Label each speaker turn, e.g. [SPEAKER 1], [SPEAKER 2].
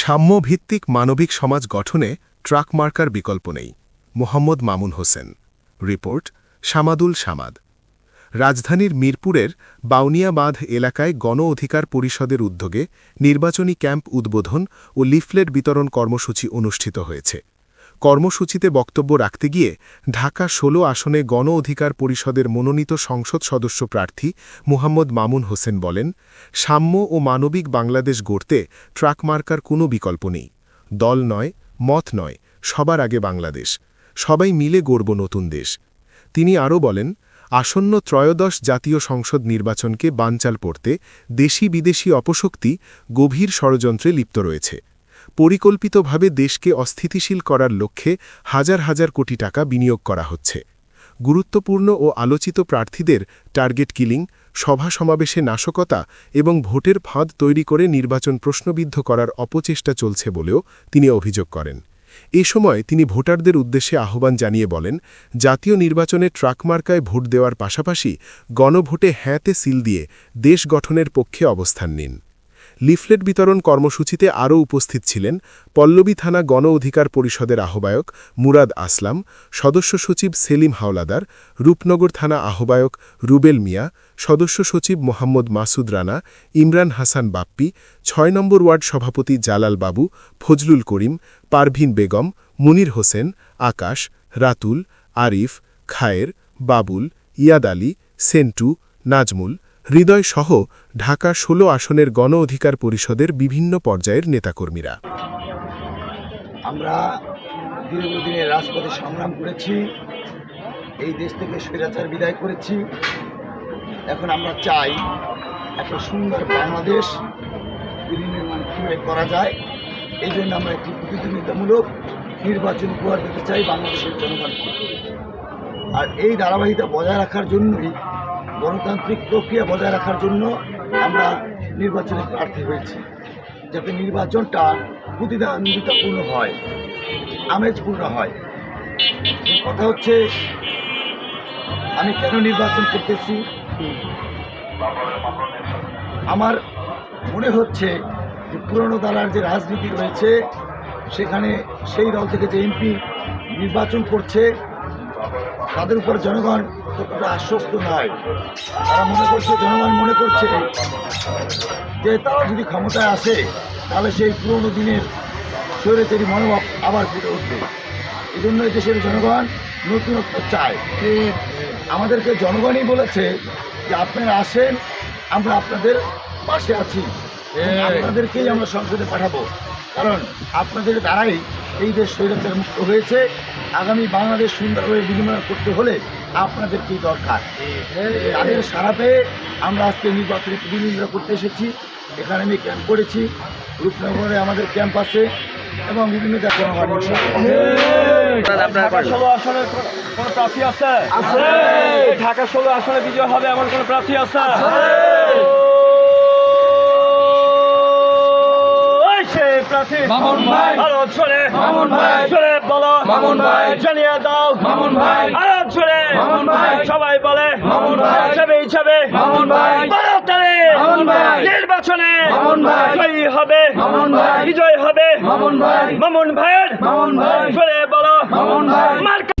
[SPEAKER 1] সাম্যভিত্তিক মানবিক সমাজ গঠনে ট্রাক মার্কার বিকল্প নেই। মোহাম্মদ মামুন হোসেন। রিপোর্ট, সামাদুল সামাদ। রাজধানীর মিরপুরের বাউনিয়া বাঁধ এলাকায় গণ অধিকার পরিষদের উদ্যোগে নির্বাচনী ক্যাম্প উদ্বোধন ও লিফলেট বিতরণ কর্মসূচি অনুষ্ঠিত হয়েছে। কর্মসূচিতে বক্তব্য রাখতে গিয়ে ঢাকা ১৬ আসনে গণ অধিকার পরিষদের মনোনীত সংসদ সদস্য প্রার্থী মুহাম্মদ মামুন হোসেন বলেন, সাম্য ও মানবিক বাংলাদেশ গড়তে ট্রাক মার্কার কোনো বিকল্প নেই। দল নয়, মত নয়, সবার আগে বাংলাদেশ। সবাই মিলে গড়ব নতুন দেশ। তিনি আরও বলেন, আসন্ন ত্রয়োদশ জাতীয় সংসদ নির্বাচনকে বানচাল পড়তে দেশি বিদেশি অপশক্তি গভীর ষড়যন্ত্রে লিপ্ত রয়েছে। পরিকল্পিতভাবে দেশকে অস্থিতিশীল করার লক্ষ্যে হাজার হাজার কোটি টাকা বিনিয়োগ করা হচ্ছে। গুরুত্বপূর্ণ ও আলোচিত প্রার্থীদের টার্গেট কিলিং, সভা সমাবেশে নাশকতা এবং ভোটের ফাঁদ তৈরি করে নির্বাচন প্রশ্নবিদ্ধ করার অপচেষ্টা চলছে বলেও তিনি অভিযোগ করেন। এ সময় তিনি ভোটারদের উদ্দেশ্যে আহ্বান জানিয়ে বলেন, জাতীয় নির্বাচনে ট্রাকমার্কায় ভোট দেওয়ার পাশাপাশি গণভোটে হ্যাঁতে সিল দিয়ে দেশ গঠনের পক্ষে অবস্থান নিন। লিফলেট বিতরণ কর্মসূচিতে আরও উপস্থিত ছিলেন পল্লবী থানা গণ অধিকার পরিষদের আহ্বায়ক মুরাদ আসলাম, সদস্য সচিব সেলিম হাওলাদার, রূপনগর থানা আহ্বায়ক রুবেল মিয়া, সদস্য সচিব মোহাম্মদ মাসুদ রানা, ইমরান হাসান বাপ্পি, ছয় নম্বর ওয়ার্ড সভাপতি জালাল বাবু, ফজলুল করিম, পারভিন বেগম, মুনির হোসেন, আকাশ, রাতুল, আরিফ, খায়ের, বাবুল, ইয়াদ আলী, সেন্টু, নাজমুল হৃদয় সহ ঢাকা ১৬ আসনের গণ অধিকার পরিষদের বিভিন্ন পর্যায়ের নেতাকর্মীরা।
[SPEAKER 2] আমরা দীর্ঘদিনের রাজপথে সংগ্রাম করেছি, এই দেশ থেকে স্বৈরাচার বিদায় করেছি। এখন আমরা চাই একটা সুন্দর বাংলাদেশ বিনির্মাণ কীভাবে করা যায়, এই জন্য আমরা একটি প্রতিযোগিতামূলক নির্বাচন উপহার দিতে চাই বাংলাদেশের জনগণকে। আর এই ধারাবাহিকতা বজায় রাখার জন্যই গণতান্ত্রিক প্রক্রিয়া বজায় রাখার জন্য আমরা নির্বাচনে প্রার্থী হয়েছি, যাতে নির্বাচনটা প্রতিদ্বন্দ্বিতাপূর্ণ হয়, আমেজপূর্ণ হয়। কথা হচ্ছে, আমি কেন নির্বাচন করতেছি? আমার মনে হচ্ছে যে পুরনো দলার যে রাজনীতি রয়েছে, সেখানে সেই দল থেকে যে এমপি নির্বাচন করছে, তাদের উপর জনগণ ততটা আশ্বস্ত নয় তারা মনে করছে জনগণ মনে করছে যে তারা যদি ক্ষমতায় আসে তাহলে সেই পুরনো দিনের স্বৈরাচারী মনোভাব আবার ফুটে উঠবে। এই জন্য দেশের জনগণ নতুনত্ব চায়। যে আমাদেরকে জনগণই বলেছে যে আপনারা আসেন আমরা আপনাদের পাশে আছি। আপনাদেরকেই আমরা সংসদে পাঠাবো। কারণ আপনাদের দ্বারাই এই দেশ স্বৈরাচার মুক্ত হয়েছে। আগামী বাংলাদেশ সুন্দরভাবে বিনিময় করতে হলে আপনাদেরকেই দরকার? তাদের সারা পেয়ে আমরা আজকে নির্বাচনী প্রতিনিধিত্ব করতে এসেছি। এখানে আমি ক্যাম্প করেছি রূপনগরে আমাদের ক্যাম্প আছে এবং বিভিন্ন জায়গায়
[SPEAKER 3] কোন প্রার্থী আছে? আছে। ঢাকা ষোলো আসনে বিজয় হবে এমন কোন প্রার্থী আছে। প্রার্থী
[SPEAKER 4] মামুন ভাই
[SPEAKER 3] আরও
[SPEAKER 4] মামুন ভাই
[SPEAKER 3] বলো
[SPEAKER 4] মামুন ভাই
[SPEAKER 3] জানিয়ে দাও
[SPEAKER 4] মামুন ভাই
[SPEAKER 3] আরও
[SPEAKER 4] মামুন ভাই
[SPEAKER 3] সবাই বলে
[SPEAKER 4] মামুন ভাই
[SPEAKER 3] হিসাবে
[SPEAKER 4] মামুন ভাই
[SPEAKER 3] বলো তারে
[SPEAKER 4] মামুন ভাই
[SPEAKER 3] নির্বাচনে
[SPEAKER 4] মামুন ভাই
[SPEAKER 3] জয়ী হবে
[SPEAKER 4] মামুন ভাই
[SPEAKER 3] বিজয় হবে
[SPEAKER 4] মামুন ভাই
[SPEAKER 3] মামুন ভাইয়ের মামুন ভাই জোরে বলো
[SPEAKER 4] মামুন ভাই